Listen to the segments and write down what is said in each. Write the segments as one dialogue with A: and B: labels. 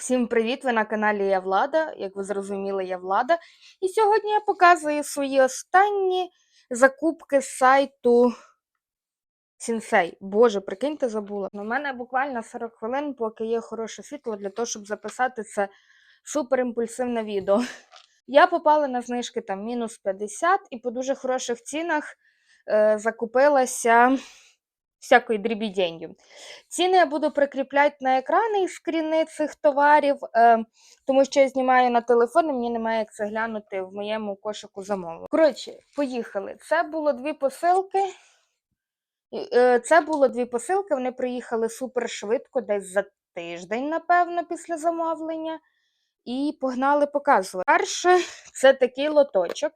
A: Всім привіт! Ви на каналі Я Влада. Як ви зрозуміли, я Влада. І сьогодні я показую свої останні закупки з сайту Сінсей. Боже, прикиньте, забула. У мене буквально 40 хвилин, поки є хороше світло для того, щоб записати це суперімпульсивне відео. Я попала на знижки там мінус 50 і по дуже хороших цінах е, закупилася всякої дрібіденью. Ціни я буду прикріпляти на екрани і скріни цих товарів, тому що я знімаю на телефон, і мені немає як це глянути в моєму кошику замовлень. Коротше, поїхали. Це було дві посилки. Е, Це було дві посилки. Вони приїхали супер швидко, десь за тиждень, напевно, після замовлення. І погнали показувати. Перше, це такий лоточок.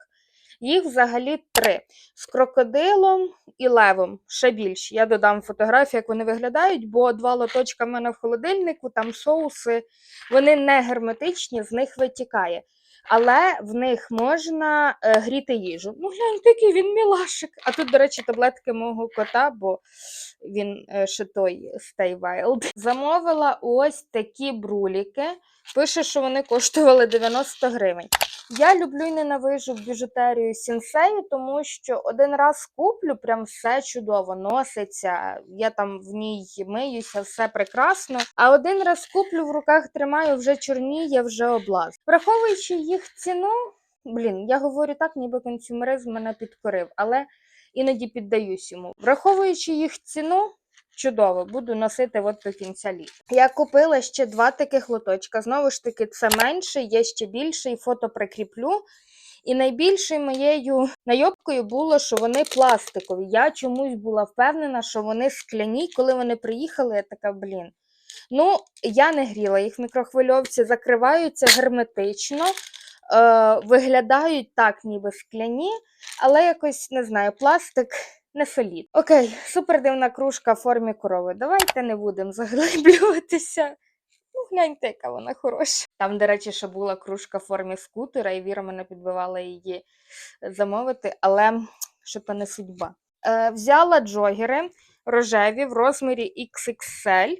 A: Їх взагалі три: з крокодилом і левом. Ще більше. Я додам фотографію, як вони виглядають, бо два лоточка в мене в холодильнику, там соуси, вони не герметичні, з них витікає. Але в них можна е, гріти їжу. Ну, гляньте, який він мілашик. А тут, до речі, таблетки мого кота, бо він е, ще той Stay Wild. Замовила ось такі бруліки. Пише, що вони коштували 90 гривень. Я люблю і ненавижу біжутерію сінсею, тому що один раз куплю, прям все чудово носиться. Я там в ній миюся, все прекрасно. А один раз куплю в руках тримаю, вже чорніє, вже облаз. Враховуючи їх ціну, блін, я говорю так, ніби консюмеризм мене підкорив, але іноді піддаюсь йому. Враховуючи їх ціну. Чудово, буду носити от до кінця літа. Я купила ще два таких лоточка. Знову ж таки, це менше, є ще більший, фото прикріплю. І найбільшою моєю найобкою було, що вони пластикові. Я чомусь була впевнена, що вони скляні. Коли вони приїхали, я така, блін. Ну, я не гріла їх в мікрохвильовці, закриваються герметично, е, виглядають так, ніби скляні, але якось не знаю, пластик не солід. Окей, супер дивна кружка в формі корови. Давайте не будемо заглиблюватися. Ну, гляньте, яка вона хороша. Там, до речі, ще була кружка в формі скутера, і Віра мене підбивала її замовити, але що то не судьба. Е, взяла джогери рожеві в розмірі XXL.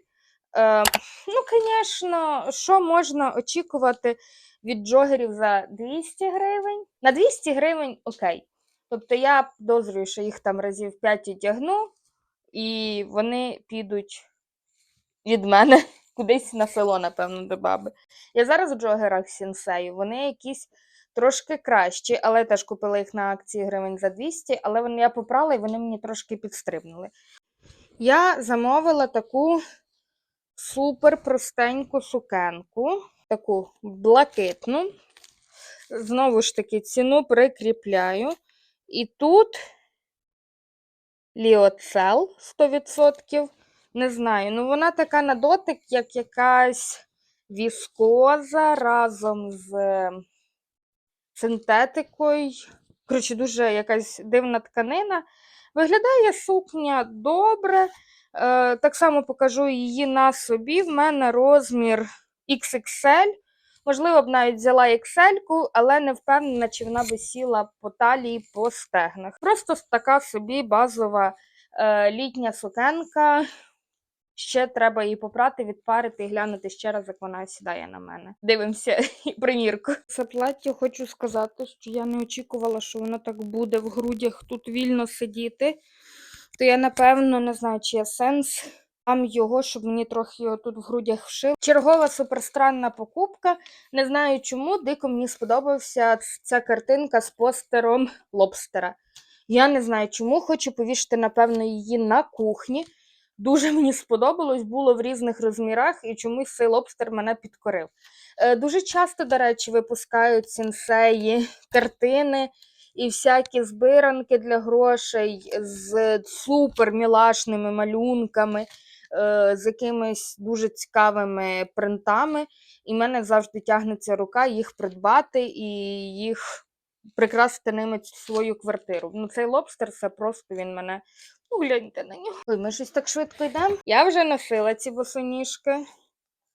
A: Е, ну, звісно, що можна очікувати від джогерів за 200 гривень? На 200 гривень окей. Тобто я підозрюю, що їх там разів 5 одягну, і вони підуть від мене кудись на село, напевно, до баби. Я зараз в джогерах сінсею, вони якісь трошки кращі, але теж купила їх на акції гривень за 200, але вони, я попрала і вони мені трошки підстрибнули. Я замовила таку супер простеньку сукенку, таку блакитну. Знову ж таки, ціну прикріпляю. І тут ліоцел 100%. Не знаю, ну вона така на дотик, як якась віскоза разом з синтетикою. Коротше, дуже якась дивна тканина. Виглядає сукня добре. Е, так само покажу її на собі. В мене розмір XXL. Можливо, б навіть взяла XL, але не впевнена, чи вона би сіла по талії по стегнах. Просто така собі базова е, літня сукенка. Ще треба її попрати, відпарити і глянути ще раз, як вона сідає на мене. Дивимося примірку. Це плаття хочу сказати, що я не очікувала, що воно так буде в грудях тут вільно сидіти. То я, напевно, не знаю, чи є сенс там його, щоб мені трохи його тут в грудях вшив. Чергова суперстранна покупка. Не знаю чому, дико мені сподобався ця картинка з постером лобстера. Я не знаю чому, хочу повішати, напевно, її на кухні. Дуже мені сподобалось, було в різних розмірах, і чомусь цей лобстер мене підкорив. Е, дуже часто, до речі, випускають сенсеї картини і всякі збиранки для грошей з супер мілашними малюнками, з якимись дуже цікавими принтами. І в мене завжди тягнеться рука їх придбати і їх прикрасити ними свою квартиру. Ну, цей лобстер це просто він мене. Ну, гляньте на нього. Ой, ми щось так швидко йдемо. Я вже носила ці босоніжки.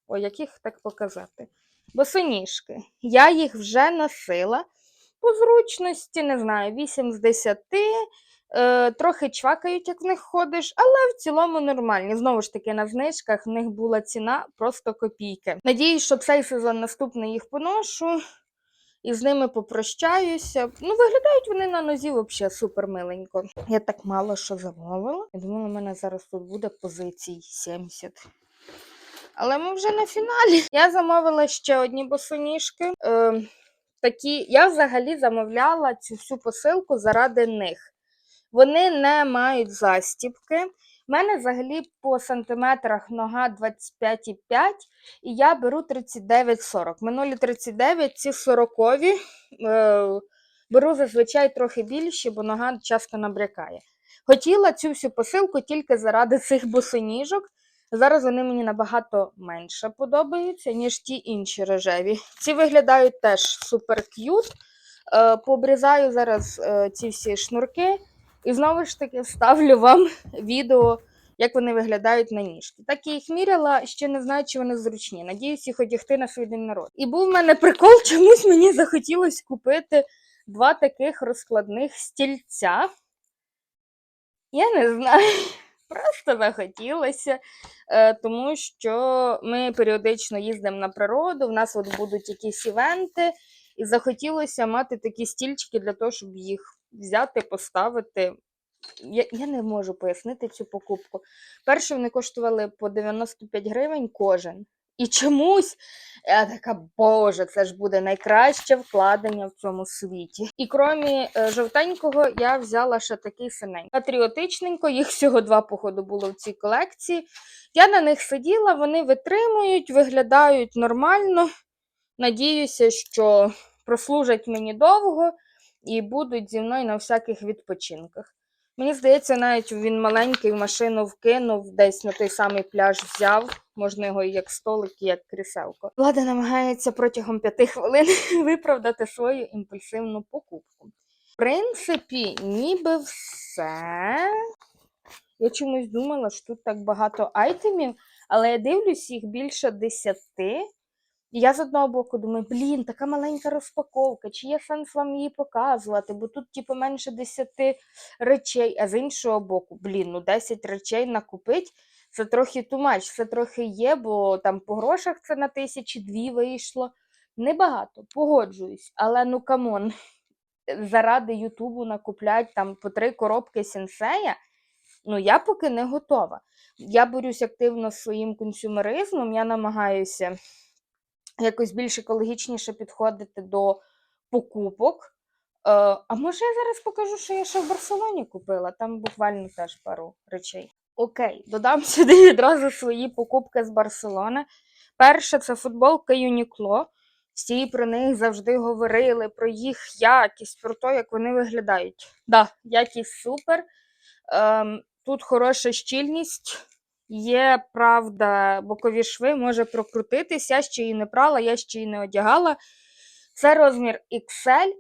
A: Ой, як їх так показати? Босоніжки. Я їх вже носила. По зручності, не знаю, 8 з 10. Е, трохи чвакають, як в них ходиш, але в цілому нормальні. Знову ж таки, на знижках в них була ціна просто копійки. Надіюсь, що цей сезон наступний їх поношу і з ними попрощаюся. Ну, виглядають вони на нозі взагалі супер миленько. Я так мало що замовила. Я думала, у мене зараз тут буде позицій 70. Але ми вже на фіналі. Я замовила ще одні босоніжки. Е, такі, я взагалі замовляла цю всю посилку заради них. Вони не мають застібки. У мене взагалі по сантиметрах нога 25,5 і я беру 39,40. Минулі 39, ці 40 е, беру зазвичай трохи більші, бо нога часто набрякає. Хотіла цю всю посилку тільки заради цих босоніжок. Зараз вони мені набагато менше подобаються, ніж ті інші рожеві. Ці виглядають теж супер к'ют. Е, пообрізаю зараз е, ці всі шнурки і знову ж таки вставлю вам відео, як вони виглядають на ніжки. Так я їх міряла, ще не знаю, чи вони зручні. Надіюсь, їх одягти на свій день народу. І був в мене прикол, чомусь мені захотілося купити два таких розкладних стільця. Я не знаю. Просто захотілося, е, тому що ми періодично їздимо на природу, в нас от будуть якісь івенти, і захотілося мати такі стільчики для того, щоб їх взяти, поставити. Я, я не можу пояснити цю покупку. Перше вони коштували по 95 гривень кожен. І чомусь я така, боже, це ж буде найкраще вкладення в цьому світі. І крім е, жовтенького, я взяла ще такий синенький. Патріотичненько, їх всього два, походу, було в цій колекції. Я на них сиділа, вони витримують, виглядають нормально. Надіюся, що прослужать мені довго і будуть зі мною на всяких відпочинках. Мені здається, навіть він маленький в машину вкинув, десь на той самий пляж взяв. Можна його як столик, як кріселко. Влада намагається протягом п'яти хвилин виправдати свою імпульсивну покупку. В принципі, ніби все. Я чомусь думала, що тут так багато айтемів, але я дивлюсь, їх більше десяти. Я з одного боку думаю, блін, така маленька розпаковка, чи є сенс вам її показувати, бо тут, типу, менше 10 речей, а з іншого боку, блін, ну 10 речей накупить, це трохи тумач, це трохи є, бо там по грошах це на тисячі дві вийшло. Небагато, погоджуюсь, але ну камон, заради Ютубу накуплять там по три коробки сенсея, ну я поки не готова. Я борюсь активно з своїм консюмеризмом, я намагаюся якось більш екологічніше підходити до покупок. Е, а може я зараз покажу, що я ще в Барселоні купила, там буквально теж пару речей. Окей, додам сюди відразу свої покупки з Барселони. Перше, це футболка Юнікло. Всі про них завжди говорили, про їх якість, про те, як вони виглядають. Да, якість супер. Ем, тут хороша щільність. Є, правда, бокові шви, може прокрутитись. Я ще її не прала, я ще її не одягала. Це розмір XL,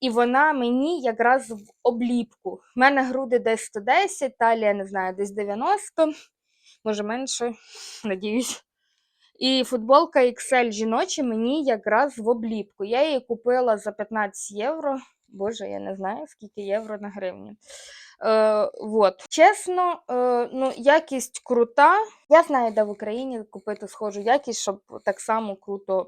A: і вона мені якраз в обліпку. У мене груди десь 110, талія, не знаю, десь 90, може менше, надіюсь. І футболка XL жіноча мені якраз в обліпку. Я її купила за 15 євро. Боже, я не знаю, скільки євро на гривні. Е, вот. Чесно, е, ну, якість крута. Я знаю, де в Україні купити схожу якість, щоб так само круто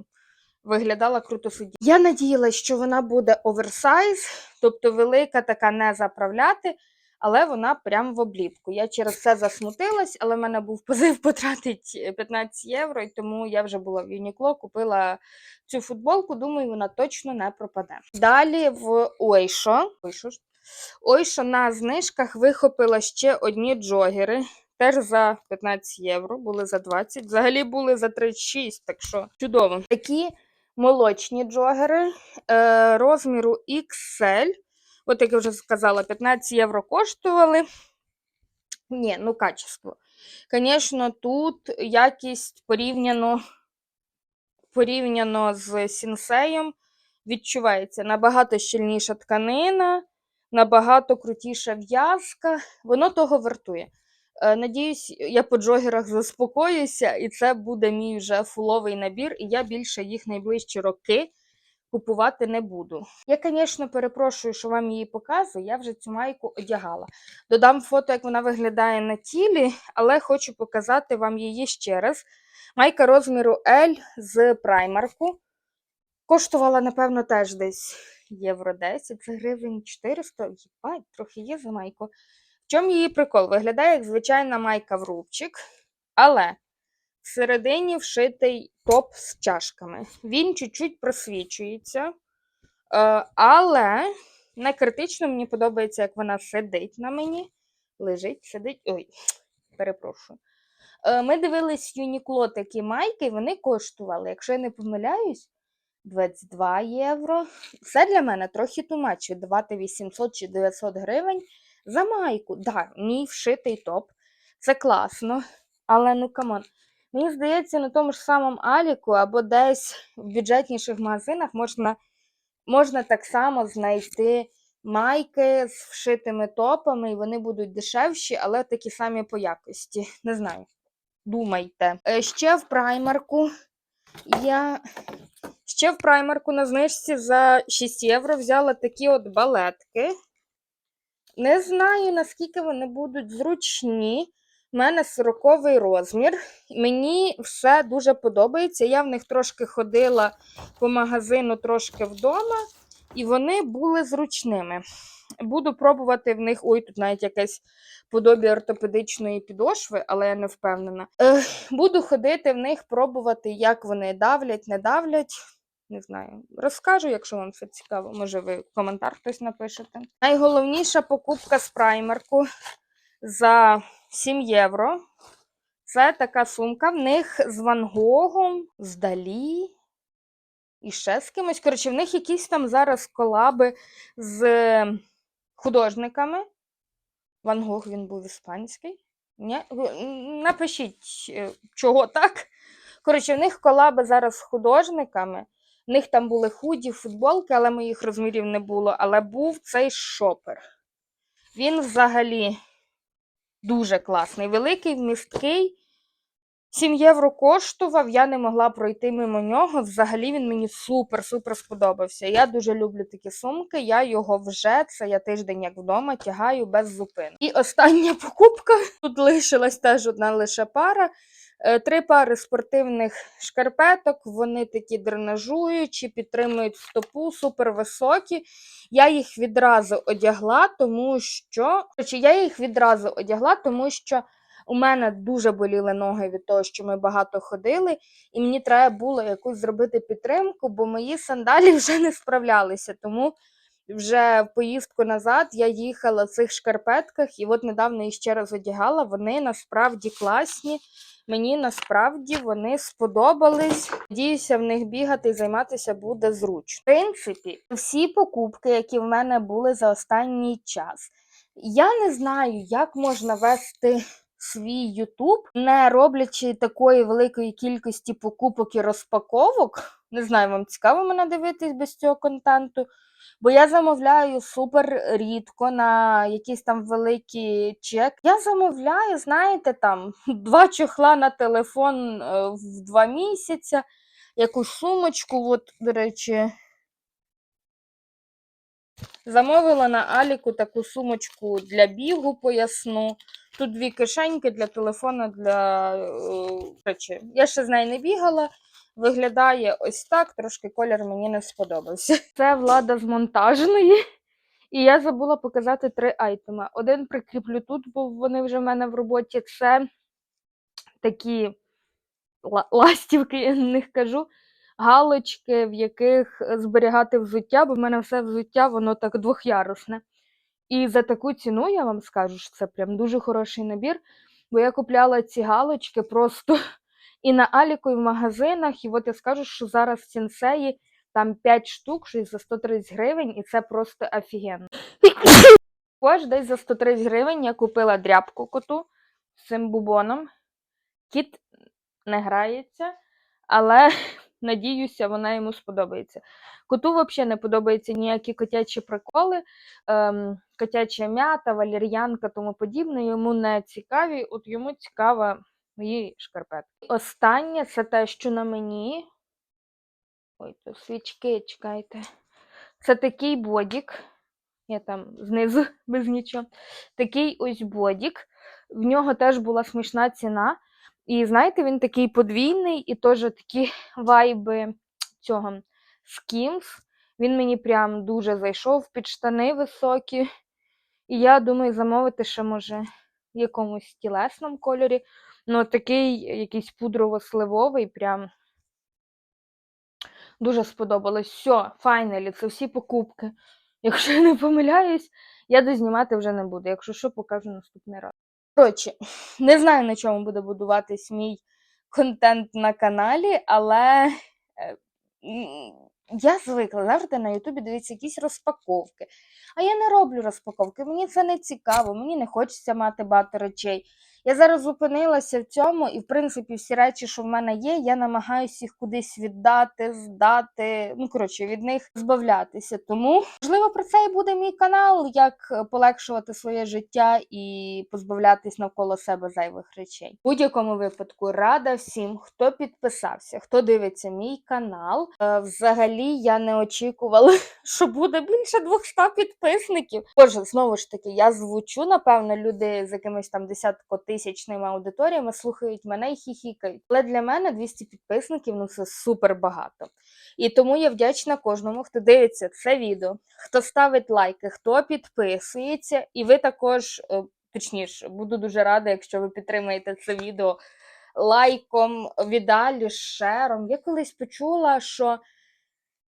A: виглядала, круто сидіти. Я надіялася, що вона буде оверсайз, тобто велика така не заправляти, але вона прям в обліпку. Я через це засмутилась, але в мене був позив потратити 15 євро, і тому я вже була в Юнікло, купила цю футболку, думаю, вона точно не пропаде. Далі в Ойшо. Ойшо ж? Ой, що на знижках вихопила ще одні джогери. Теж за 15 євро, були за 20. Взагалі були за 36, так що чудово. Такі молочні джогери е, розміру XL. От, як я вже сказала, 15 євро коштували. Ні, ну качество. Звісно, тут якість порівняно, порівняно з сінсеєм відчувається набагато щільніша тканина набагато крутіша в'язка, воно того вартує. Е, Надіюсь, я по джогерах заспокоюся, і це буде мій вже фуловий набір, і я більше їх найближчі роки купувати не буду. Я, звісно, перепрошую, що вам її показую. Я вже цю майку одягала. Додам фото, як вона виглядає на тілі, але хочу показати вам її ще раз. Майка розміру L з праймарку. Коштувала, напевно, теж десь євро 10, це гривень 400. Єбать, трохи є за майку. В чому її прикол? Виглядає як звичайна майка в рубчик, але всередині вшитий топ з чашками. Він чуть-чуть просвічується, е, але не критично мені подобається, як вона сидить на мені. Лежить, сидить. Ой, перепрошую. Е, Ми дивились Юнікло такі майки, вони коштували, якщо я не помиляюсь, 22 євро. Це для мене трохи тумач віддавати 800 чи 900 гривень за майку. Да, мій вшитий топ. Це класно. Але ну камон. Мені здається, на тому ж самому Аліку або десь в бюджетніших магазинах можна, можна так само знайти майки з вшитими топами, і вони будуть дешевші, але такі самі по якості. Не знаю. Думайте. Е, Ще в праймарку я ще в праймарку на знижці за 6 євро взяла такі от балетки. Не знаю, наскільки вони будуть зручні. У мене 40 розмір. Мені все дуже подобається. Я в них трошки ходила по магазину, трошки вдома, і вони були зручними. Буду пробувати в них. Ой, тут навіть якесь подобі ортопедичної підошви, але я не впевнена. Буду ходити в них, пробувати, як вони давлять, не давлять. Не знаю. Розкажу, якщо вам це цікаво. Може, ви коментар хтось напишете. Найголовніша покупка з праймарку за 7 євро. Це така сумка. В них з Ван Гогом, з Далі і ще з кимось. Коротше, в них якісь там зараз колаби з художниками. Ван Гог він був іспанський. Ні? Напишіть, е, чого так. Коротше, в них колаби зараз з художниками. В них там були худі, футболки, але моїх розмірів не було. Але був цей шопер. Він взагалі дуже класний. Великий, вмісткий. 7 євро коштував, я не могла пройти мимо нього. Взагалі він мені супер-супер сподобався. Я дуже люблю такі сумки. Я його вже, це я тиждень як вдома, тягаю без зупин. І остання покупка. Тут лишилась теж одна лише пара. Е, Три пари спортивних шкарпеток, вони такі дренажуючі, підтримують стопу, супер високі. Я їх відразу одягла, тому що я їх відразу одягла, тому що у мене дуже боліли ноги від того, що ми багато ходили, і мені треба було якусь зробити підтримку, бо мої сандалі вже не справлялися. Тому вже в поїздку назад я їхала в цих шкарпетках, і от недавно їх ще раз одягала. Вони насправді класні. Мені насправді вони сподобались. Надіюся, в них бігати і займатися буде зручно. В принципі, всі покупки, які в мене були за останній час. Я не знаю, як можна вести свій Ютуб, не роблячи такої великої кількості покупок і розпаковок. Не знаю, вам цікаво мене дивитись без цього контенту. Бо я замовляю супер рідко на якісь там великі чек. Я замовляю, знаєте, там два чохла на телефон е, в два місяці, якусь сумочку, от, до речі. Замовила на Аліку таку сумочку для бігу поясну. Тут дві кишеньки для телефону, для е, речі. Я ще з нею не бігала. Виглядає ось так, трошки колір мені не сподобався. Це влада з монтажної. І я забула показати три айтеми. Один прикріплю тут, бо вони вже в мене в роботі. Це такі ластівки, я них кажу. Галочки, в яких зберігати взуття, бо в мене все взуття, воно так двохярусне. І за таку ціну я вам скажу, що це прям дуже хороший набір. Бо я купляла ці галочки просто і на Аліку, і в магазинах. І от я скажу, що зараз сінсеї там 5 штук, щось за 130 гривень, і це просто офігенно. Також десь за 130 гривень я купила дряпку коту з цим бубоном. Кіт не грається, але надіюся, вона йому сподобається. Коту взагалі не подобаються ніякі котячі приколи, ем, котяча м'ята, валір'янка, тому подібне. Йому не цікаві, от йому цікава мої шкарпетки. Останнє це те, що на мені Ой, то свічки, чекайте. Це такий бодік. Я там знизу без нічого. Такий ось бодік. В нього теж була смішна ціна. І знаєте, він такий подвійний, і теж такі вайби цього Skims. Він мені прям дуже зайшов під штани високі. І я думаю замовити ще, може, в якомусь тілесному кольорі. Ну, такий якийсь пудрово-сливовий, прям дуже сподобалось. Все, файналі, це всі покупки. Якщо я не помиляюсь, я дознімати вже не буду. Якщо що, покажу наступний раз. Коротше, не знаю, на чому буде будуватись мій контент на каналі, але е, я звикла завжди на Ютубі дивитися якісь розпаковки. А я не роблю розпаковки, мені це не цікаво, мені не хочеться мати багато речей. Я зараз зупинилася в цьому, і в принципі всі речі, що в мене є, я намагаюся їх кудись віддати, здати. Ну, коротше, від них збавлятися. Тому, можливо, про це і буде мій канал, як е, полегшувати своє життя і позбавлятись навколо себе зайвих речей. В будь-якому випадку рада всім, хто підписався, хто дивиться мій канал. Е, Взагалі я не очікувала, що буде більше 200 підписників. Боже, знову ж таки, я звучу, напевно, люди з якимись там десяткотисячними аудиторіями слухають мене і хіхікають. Але для мене 200 підписників ну це супер багато. І тому я вдячна кожному, хто дивиться це відео, хто ставить лайки, хто підписується, і ви також, е, точніше, буду дуже рада, якщо ви підтримаєте це відео лайком, віддалі, шером. Я колись почула, що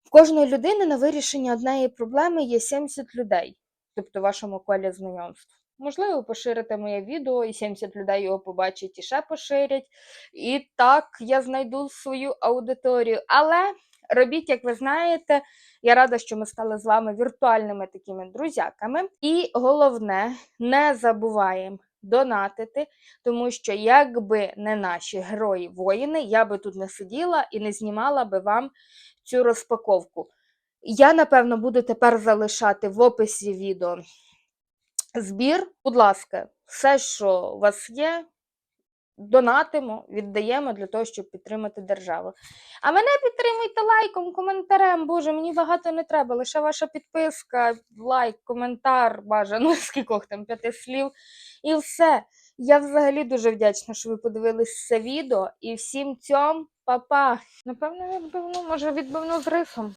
A: в кожної людини на вирішення однієї проблеми є 70 людей, тобто в вашому колі знайомств. Можливо, поширите моє відео, і 70 людей його побачать і ще поширять. І так я знайду свою аудиторію. Але робіть, як ви знаєте, я рада, що ми стали з вами віртуальними такими друзяками. І головне, не забуваємо донатити, тому що якби не наші герої-воїни, я би тут не сиділа і не знімала би вам цю розпаковку. Я, напевно, буду тепер залишати в описі відео збір. Будь ласка, все, що у вас є, донатимо, віддаємо для того, щоб підтримати державу. А мене підтримуйте лайком, коментарем. Боже, мені багато не треба. Лише ваша підписка, лайк, коментар, бажано скількох там п'яти слів. І все. Я взагалі дуже вдячна, що ви подивились це відео. І всім цьом, па-па. Напевно, відбивну, може, відбивну з рисом.